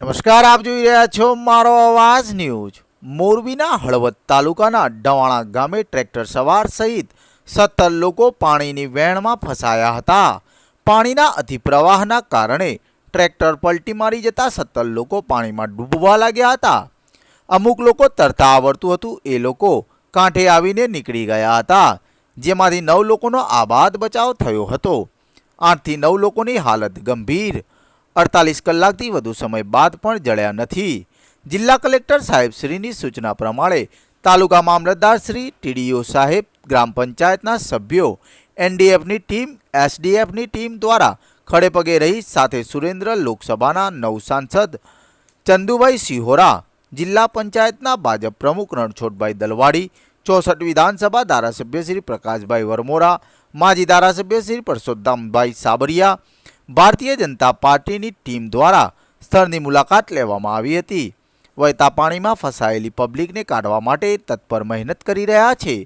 નમસ્કાર, આપ જોઈ રહ્યા છો મારો અવાજ ન્યૂઝ. મોરબીના હળવદ તાલુકાના ડવાણા ગામે ટ્રેક્ટર સવાર સહિત સત્તર લોકો પાણીની વેણમાં ફસાયા હતા. પાણીના અતિપ્રવાહના કારણે ટ્રેક્ટર પલટી મારી જતા સત્તર લોકો પાણીમાં ડૂબવા લાગ્યા હતા. અમુક લોકો તરતા આવડતું હતું, એ લોકો કાંઠે આવીને નીકળી ગયા હતા, જેમાંથી નવ લોકોનો આબાદ બચાવ થયો હતો. આઠથી નવ લોકોની હાલત ગંભીર. અડતાલીસ કલાકથી વધુ સમય બાદ પણ જળ્યા નથી. જિલ્લા કલેક્ટર સાહેબશ્રીની સૂચના પ્રમાણે તાલુકા મામલતદાર શ્રી ટીડીઓ સાહેબ, ગ્રામ પંચાયતના સભ્યો એનડીએફની ટીમ એસડીએફની ટીમ દ્વારા ખડેપગે રહી સાથે સુરેન્દ્ર લોકસભાના નવ સાંસદ ચંદુભાઈ સિહોરા, જિલ્લા પંચાયતના ભાજપ પ્રમુખ રણછોડભાઈ દલવાડી, ચોસઠ વિધાનસભા ધારાસભ્ય શ્રી પ્રકાશભાઈ વરમોરા, માજી ધારાસભ્ય શ્રી પરસોત્તમભાઈ સાબરિયા ભારતીય જનતા પાર્ટીની ટીમ દ્વારા સ્થળની મુલાકાત લેવામાં આવી હતી. વહેતા પાણીમાં ફસાયેલી પબ્લિકને કાઢવા માટે તત્પર મહેનત કરી રહ્યા છે.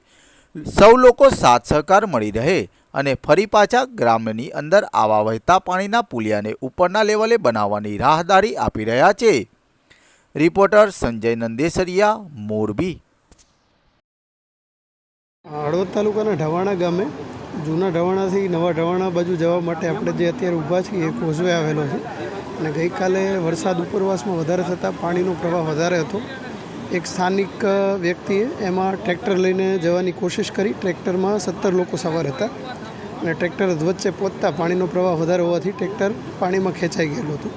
સૌ લોકો સાથ સહકાર મળી રહે અને ફરી પાછા ગ્રામની અંદર આવા વહેતા પાણીના પુલિયાને ઉપરના લેવલે બનાવવાની રાહદારી આપી રહ્યા છે. રિપોર્ટર સંજય નંદેસરિયા, મોરબી. હળવદ તાલુકાના ઢવાણા ગામે જૂના ઢવાણાથી નવા ઢવાણા બાજુ જવા માટે આપણે જે અત્યારે ઊભા છીએ એ કોઝવે આવેલો છે. અને ગઈકાલે વરસાદ ઉપરવાસમાં વધારે થતાં પાણીનો પ્રવાહ વધારે હતો. એક સ્થાનિક વ્યક્તિએ એમાં ટ્રેક્ટર લઈને જવાની કોશિશ કરી. ટ્રેક્ટરમાં સત્તર લોકો સવાર હતા અને ટ્રેક્ટર વચ્ચે પહોંચતા પાણીનો પ્રવાહ વધારે હોવાથી ટ્રેક્ટર પાણીમાં ખેંચાઈ ગયેલું હતું.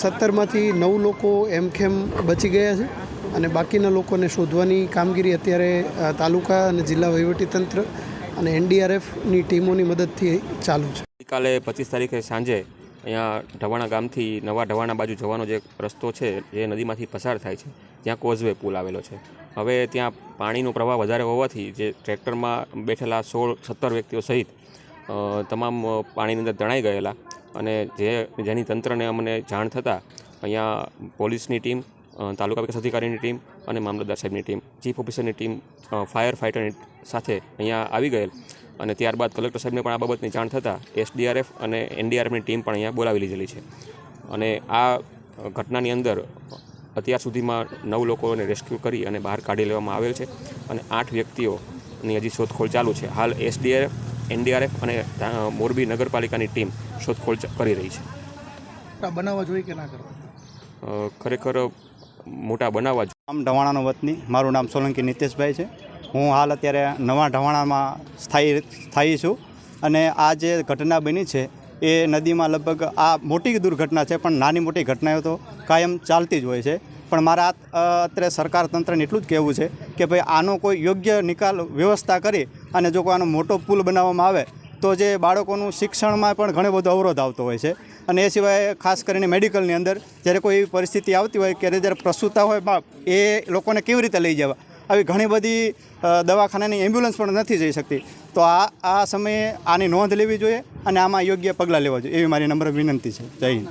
સત્તરમાંથી નવ લોકો એમખેમ બચી ગયા છે અને બાકીના લોકોને શોધવાની કામગીરી અત્યારે તાલુકા અને જિલ્લા વહીવટીતંત્ર અને એનડીઆરએફની ટીમોની મદદથી ચાલુ છે. ગઈકાલે પચીસ તારીખે સાંજે અહીંયા ઢવાણા ગામથી નવા ઢવાણા બાજુ જવાનો જે રસ્તો છે, એ નદીમાંથી પસાર થાય છે. ત્યાં કોઝવે પુલ આવેલો છે. હવે ત્યાં પાણીનો પ્રવાહ વધારે હોવાથી જે ટ્રેક્ટરમાં બેઠેલા સોળ, સત્તર વ્યક્તિઓ સહિત તમામ પાણીની અંદર તણાઈ ગયેલા અને જે, જેની તંત્રને અમને જાણ થતાં અહીંયા પોલીસની ટીમ તાલુકા વિકાસ અધિકારીની ટીમ અને મામલતદાર સાહેબની ટીમ. ચીફ ઓફિસરની ટીમ ફાયર ફાઇટરની સાથે અહીંયા આવી ગયેલ અને ત્યારબાદ કલેક્ટર સાહેબને પણ આ બાબતની જાણ થતાં એસડીઆરએફ અને એનડીઆરએફની ટીમ પણ અહીંયા બોલાવી લીધેલી છે. અને આ ઘટનાની અંદર અત્યાર સુધીમાં નવ લોકોને રેસ્ક્યુ કરી અને બહાર કાઢી લેવામાં આવેલ છે અને આઠ વ્યક્તિઓની હજી શોધખોળ ચાલુ છે. હાલ એસડીઆરએફ એનડીઆરએફ અને મોરબી નગરપાલિકાની ટીમ શોધખોળ કરી રહી છે. બનાવવા જોઈએ કે ના કરવા ખરેખર મોટા બનાવવા આમ ઢવાણાનો વતની, મારું નામ સોલંકી નિતેશભાઈ છે. હું હાલ અત્યારે નવા ઢવાણામાં સ્થાયી સ્થાયી છું અને આ જે ઘટના બની છે, એ નદીમાં લગભગ આ મોટી દુર્ઘટના છે, પણ નાની મોટી ઘટનાઓ તો કાયમ ચાલતી જ હોય છે. પણ મારા અત્યારે સરકાર તંત્રને એટલું જ કહેવું છે કે ભાઈ આનો કોઈ યોગ્ય નિકાલ વ્યવસ્થા કરી અને જો કોઈ આનો મોટો પુલ બનાવવામાં આવે તો જે બાળકોનું શિક્ષણમાં પણ ઘણો બધો અવરોધ આવતો હોય છે. અને એ સિવાય ખાસ કરીને મેડિકલની અંદર જ્યારે કોઈ એવી પરિસ્થિતિ આવતી હોય કે જ્યારે પ્રસૂતા હોય બાપ, એ લોકોને કેવી રીતે લઈ જવા? આવી ઘણી બધી દવાખાનાની એમ્બ્યુલન્સ પણ નથી જઈ શકતી. તો આ આ સમયે આની નોંધ લેવી જોઈએ અને આમાં યોગ્ય પગલાં લેવા જોઈએ. એવી મારી નમ્ર વિનંતી છે. જય હિન્દ.